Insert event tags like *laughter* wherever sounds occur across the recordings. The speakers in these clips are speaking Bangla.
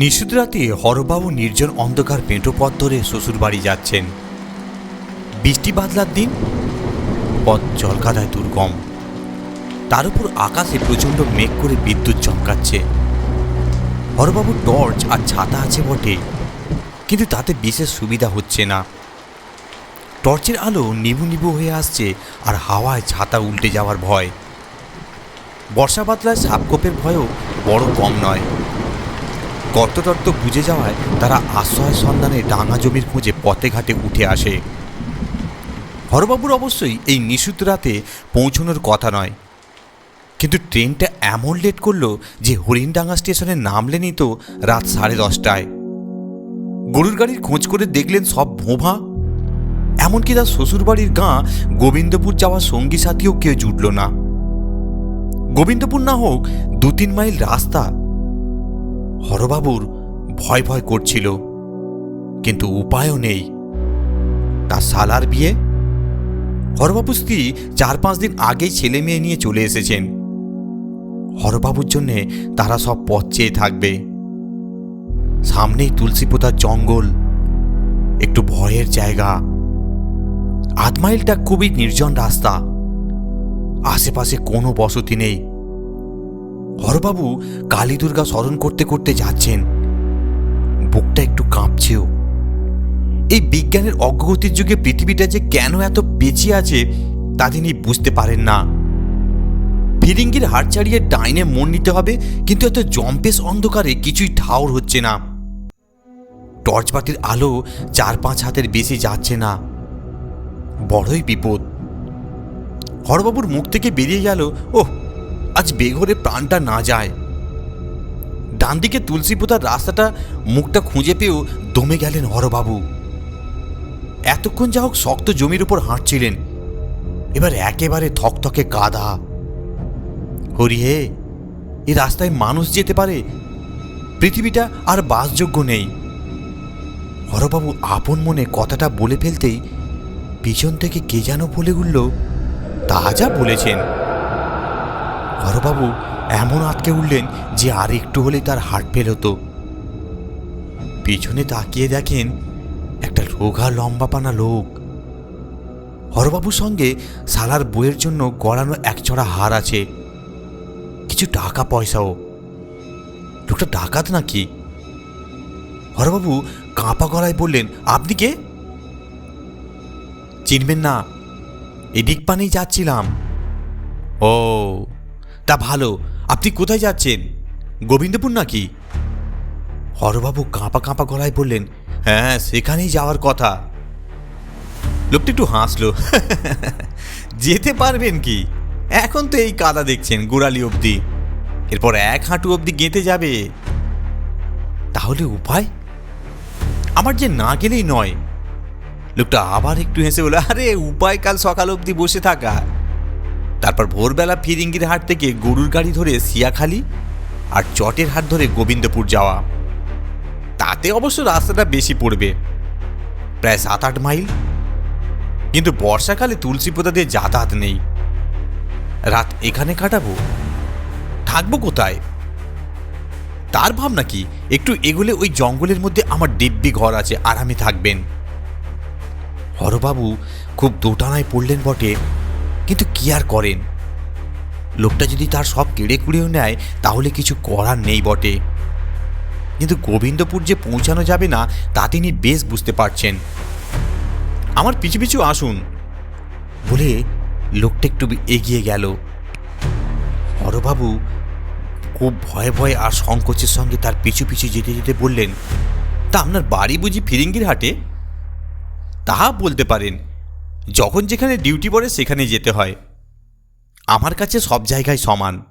নিশুদ রাতে হরবাবু নির্জন অন্ধকার পেঁটো পথ ধরে শ্বশুরবাড়ি যাচ্ছেন। বৃষ্টি বাদলার দিন পথ জলকাদায় দুর্গম। তার উপর আকাশে প্রচণ্ড মেঘ করে বিদ্যুৎ চমকাচ্ছে। হরবাবুর টর্চ আর ছাতা আছে বটে, কিন্তু তাতে বিশেষ সুবিধা হচ্ছে না। টর্চের আলো নিবু নিবু হয়ে আসছে আর হাওয়ায় ছাতা উল্টে যাওয়ার ভয়। বর্ষা বাদলায় সাপকোপের ভয়ও বড় কম নয়। গর্তটর্ত বুঝে যাওয়ায় তারা আশ্রয় সন্ধানে ডাঙা জমির খোঁজে পথে ঘাটে উঠে আসে। হরবাবুর অবশ্যই এই নিশুত রাতে পৌঁছানোর কথা নয়। কিন্তু ট্রেনটা এমন লেট করল যে হরিণডাঙ্গা স্টেশনে নামলেনই তো রাত সাড়ে দশটায়। গরুর গাড়ির খোঁজ করে দেখলেন সব ভোঁভা। এমনকি তার শ্বশুরবাড়ির গাঁ গোবিন্দপুর যাওয়ার সঙ্গী সাথীও কেউ জুটল না। গোবিন্দপুর না হোক দু তিন মাইল রাস্তা হরবাবুর ভয় ভয় করছিল। কিন্তু উপায়ও নেই। তার সালার বিয়ে? হরবাবু স্ত্রী চার পাঁচ দিন আগেই ছেলে মেয়ে নিয়ে চলে এসেছেন। হরবাবুর জন্যে তারা সব পথ চেয়ে থাকবে। সামনেই তুলসীপোতার জঙ্গল, একটু ভয়ের জায়গা। আধ মাইলটা খুবই নির্জন রাস্তা। আশেপাশে কোনো বসতি নেই। হরবাবু কালী দুর্গা স্মরণ করতে করতে যাচ্ছেন। বুকটা একটু কাঁপছেও। এই বিজ্ঞানের অগ্রগতির যুগে পৃথিবীটা যে কেন এত পেঁচিয়ে আছে, তা তিনি বুঝতে পারেন না। ফিরিঙ্গির হাট ছাড়িয়ে ডাইনে মন নিতে হবে, কিন্তু এত জম্পেশ অন্ধকারে কিছুই ঠাউর হচ্ছে না। টর্চ বাতির আলো চার পাঁচ হাতের বেশি যাচ্ছে না। বড়ই বিপদ। হরবাবুর মুখ থেকে বেরিয়ে গেল, ওহ আজ বেঘরে প্রাণটা না যায়। ডান দিকে তুলসী পোতার রাস্তাটা মুখটা খুঁজে পেয়েও দমে গেলেন হরবাবু। এতক্ষণ যা হোক শক্ত জমির উপর হাঁটছিলেন। এবার একেবারে থকথকে কাদা হরি হে এই রাস্তায় মানুষ যেতে পারে? পৃথিবীটা আর বাসযোগ্য নেই। হরবাবু আপন মনে কথাটা বলে ফেলতেই পিছন থেকে কে যেন বলে উঠল, তা যা বলেছেন। হরবাবু এমন আটকে উঠলেন যে আর একটু হলেই তার হার্ট ফেল হতো। পিছনে তাকিয়ে দেখেন একটা রোগা লম্বা পানা লোক। হরবাবুর সঙ্গে সালার বইয়ের জন্য গড়ানো একচড়া হার আছে। কিছু টাকা পয়সাও। লোকটা ডাকাত নাকি? হরবাবু কাঁপা গলায় বললেন, আপনি কে? চিনবেন না, এদিক পানেই যাচ্ছিলাম। ও তা ভালো। আপনি কোথায় যাচ্ছেন? গোবিন্দপুর নাকি? হরবাবু কাঁপা কাঁপা গলায় বললেন হ্যাঁ সেখানেই যাওয়ার কথা। লোকটা একটু হাসলো, *laughs* যেতে পারবেন কি? এখন তো এই কাদা দেখছেন গোড়ালি অবধি। এরপর এক হাঁটু অবধি গেঁথে যাবে। তাহলে উপায়? আমার যে না গেলেই নয়। লোকটা আবার একটু হেসে বলে আরে, উপায় কাল সকাল অবধি বসে থাকা। তারপর ভোরবেলা ফিরিঙ্গির হাট থেকে গরুর গাড়ি ধরে সিয়াখালি আর চটের হাট ধরে গোবিন্দপুর যাওয়া। তাতে অবশ্য রাস্তাটা বেশি পড়বে। প্রায় সাত আট মাইল। কিন্তু বর্ষাকালে তুলসী পোতা দিয়ে যাতায়াত নেই। রাত এখানে কাটাবো? থাকব কোথায়? তার ভাবনা কি? একটু এগোলে ওই জঙ্গলের মধ্যে আমার দিব্যি ঘর আছে আরামে থাকবেন। হরবাবু খুব দোটানায় পড়লেন বটে। কি আর করেন? লোকটা যদি তার সব কেড়ে কুড়েও নেয়, তাহলে কিছু করার নেই বটে। কিন্তু গোবিন্দপুর যে পৌঁছানো যাবে না, তা তিনি বেশ বুঝতে পারছেন। আমার পিছু পিছু আসুন। বলে লোকটা একটু এগিয়ে গেল। হরবাবু খুব ভয়ে ভয়ে আর সংকোচের সঙ্গে তার পিছু পিছু যেতে যেতে বললেন, তা আপনার বাড়ি বুঝি ফিরিঙ্গির হাটে? তাহা বলতে পারেন। যখন যেখানে ডিউটি পড়ে সেখানে যেতে হয়। আমার কাছে সব জায়গায় সমান।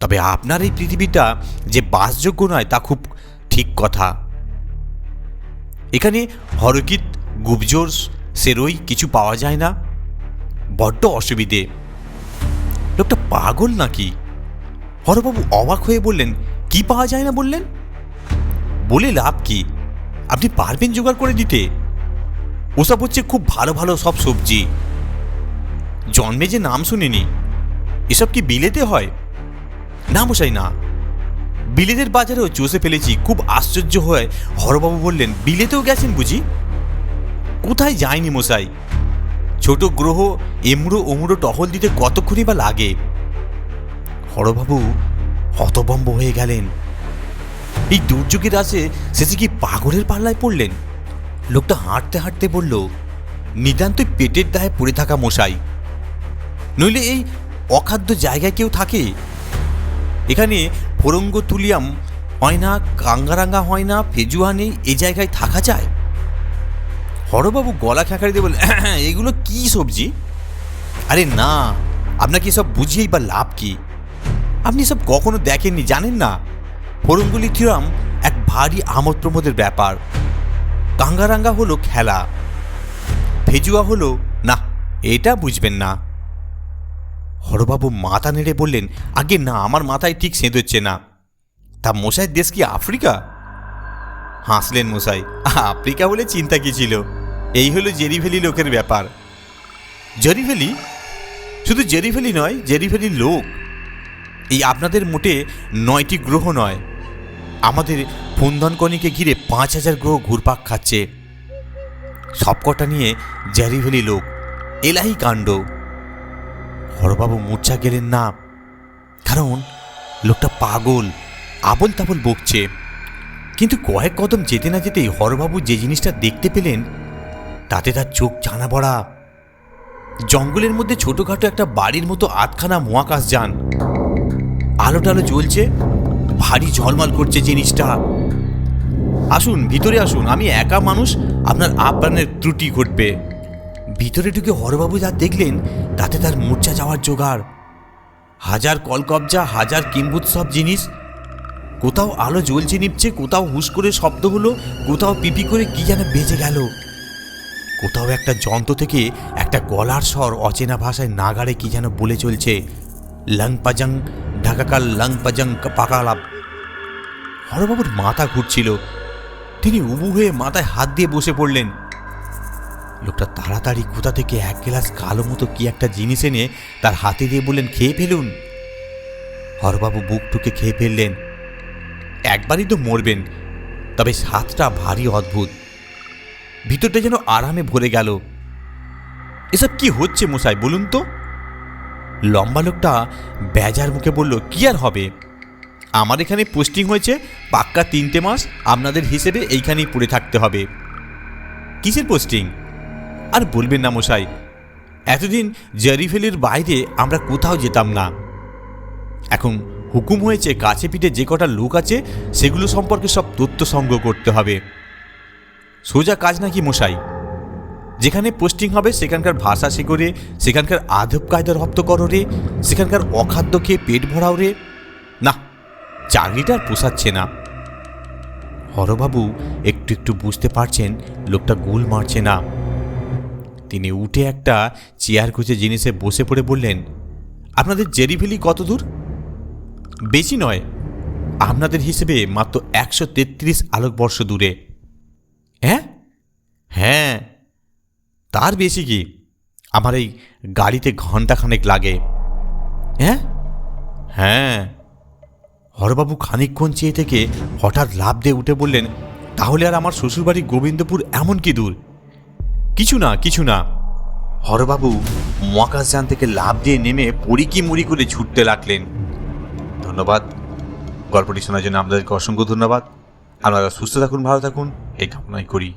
তবে আপনার এই পৃথিবীটা যে বাসযোগ্য নয়, তা খুব ঠিক কথা। এখানে হরকিত গুবজোর সেরই কিছু পাওয়া যায় না। বড্ড অসুবিধে। লোকটা পাগল নাকি? হরবাবু অবাক হয়ে বললেন, কি পাওয়া যায় না? বললেন। বলে লাভ কি? আপনি পারবেন জোগাড় করে দিতে। ওসব হচ্ছে খুব ভালো ভালো সব সবজি। জন্মে যে নাম শুনিনি, এসব কি বিলেতে হয়? না মশাই, না। বিলেতের বাজারেও চষে ফেলেছি, খুব আশ্চর্য হয়ে হরবাবু বললেন, বিলেতেও গেছেন বুঝি? কোথায় যায়নি মশাই? ছোট গ্রহ এমড়ো ওমড়ো টহল দিতে কতক্ষণই বা লাগে? হরবাবু হতবম্ব হয়ে গেলেন। এই দুর্যোগের আসে শেষে কি পাগলের পাল্লায় পড়লেন? লোকটা হাঁটতে হাঁটতে বলল নিতান্তই পেটের দায়ে পড়ে থাকা মশাই। নইলে এই অখাদ্য জায়গায় কেউ থাকে? এখানে ফোরঙ্গ তুলিয়াম হয় না, কাঙ্গারাঙ্গা হয় না, ফেজুয়া নেই এই জায়গায় থাকা যায়? হরবাবু গলা খেঁকারি দিয়ে বললেন এগুলো কি সবজি? আরে না, আপনাকে সব বুঝিয়েই বা লাভ কি? আপনি সব কখনো দেখেননি, জানেন না? ফরঙ্গুলি থিরাম এক ভারী আমোদ প্রমোদের ব্যাপার। কাঙ্গারাঙ্গা হলো খেলা। ফেজুয়া হলো, না, এটা বুঝবেন না। হরবাবু মাথা নেড়ে বললেন, আগে না, আমার মাথায় ঠিক সেঁধোচ্ছে না। তা মশাইয়ের দেশ কি আফ্রিকা? হাসলেন মশাই, আফ্রিকা বলে চিন্তা কি ছিল? এই হলো জেরিভেলি লোকের ব্যাপার। জেরিভেলি? শুধু জেরিভেলি নয় জেরিভেলির লোক। এই আপনাদের মোটে নয়টি গ্রহ নয় আমাদের ফুন্দনকণিকে ঘিরে পাঁচ হাজার গ্রহ ঘুরপাক খাচ্ছে। সবকটা নিয়ে জ্যারিভেলি লোক, এলাহি কাণ্ড। হরবাবু মূর্ছা গেলেন না, কারণ লোকটা পাগল আবল তাবল বকছে। কিন্তু কয়েক কদম যেতে না যেতেই হরবাবু যে জিনিসটা দেখতে পেলেন, তাতে তার চোখ জানা পড়া জঙ্গলের মধ্যে ছোটখাটো একটা বাড়ির মতো আধখানা মহাকাশ যান আলো টালো জ্বলছে ভারী ঝলমল করছে জিনিসটা। আসুন, ভিতরে আসুন। আমি একা মানুষ, আপনার আপ্রাণের ত্রুটি ঘটবে। ভিতরে ঢুকে হরবাবু যা দেখলেন, তাতে তার মূর্ছা যাওয়ার জোগাড়। হাজার কলকবজা, হাজার কিম্বুত সব জিনিস। কোথাও আলো জ্বলছে নিপছে, কোথাও হুস করে শব্দ হলো, কোথাও পিপি করে কি যেন বেজে গেল। কোথাও একটা যন্ত্র থেকে একটা গলার স্বর অচেনা ভাষায় নাগাড়ে কি যেন বলে চলছে। Long পাজং ঢাকাকাল long পাজং পাকালাপ। হরবাবুর মাথা ঘুরছিল। তিনি উবু হয়ে মাথায় হাত দিয়ে বসে পড়লেন। লোকটা তাড়াতাড়ি কোথা থেকে এক গ্লাস কালো মতো কি একটা জিনিস এনে তার হাতে দিয়ে বললেন, খেয়ে ফেলুন। হরবাবু বুক টুকে খেয়ে ফেললেন। একবারই তো মরবেন, তবে স্বাদটা ভারী অদ্ভুত। ভিতরটা যেন আরামে ভরে গেল। এসব কি হচ্ছে মশাই, বলুন তো? লম্বা লোকটা বেজার মুখে বলল, কি আর হবে? আমার এখানে পোস্টিং হয়েছে, পাক্কা তিনটে মাস আপনাদের হিসেবে এইখানেই পড়ে থাকতে হবে। কিসের পোস্টিং আর বলবেন না মশাই, এতদিন জারিফেলির বাইরে আমরা কোথাও যেতাম না। এখন হুকুম হয়েছে কাছে পিঠে যে কটা লোক আছে, সেগুলো সম্পর্কে সব তথ্য সংগ্রহ করতে হবে। সোজা কাজ নাকি মশাই? যেখানে পোস্টিং হবে সেখানকার ভাষা শেখরে সেখানকার আধব কায়দা রপ্ত করো রে, সেখানকার অখাদ্য খেয়ে পেট ভরাও রে। চাকরিটা পোষাচ্ছে না। হরবাবু একটু একটু বুঝতে পারছেন, লোকটা গুল মারছে না। তিনি উঠে একটা চেয়ার খুঁজে জিনিসে বসে পড়ে বললেন, আপনাদের জেরিভেলি কত দূর? বেশি নয়। আপনাদের হিসেবে মাত্র একশো তেত্রিশ আলোকবর্ষ দূরে। হ্যাঁ? হ্যাঁ। তার বেশি কি? আমার এই গাড়িতে ঘন্টাখানেক লাগে। হ্যাঁ? হ্যাঁ। হরবাবু খানিকক্ষণ চেয়ে থেকে হঠাৎ লাভ দিয়ে উঠে বললেন, তাহলে আর আমার শ্বশুরবাড়ি গোবিন্দপুর এমন কি দূর? কিছু না কিছু না। হরবাবু মহাকাশযান থেকে লাভ দিয়ে নেমে পরিকি মুড়ি করে ছুটতে লাগলেন। ধন্যবাদ। গল্পটি শোনার জন্য আপনাদেরকে অসংখ্য ধন্যবাদ। আপনারা সুস্থ থাকুন, ভালো থাকুন, এই কামনাই করি।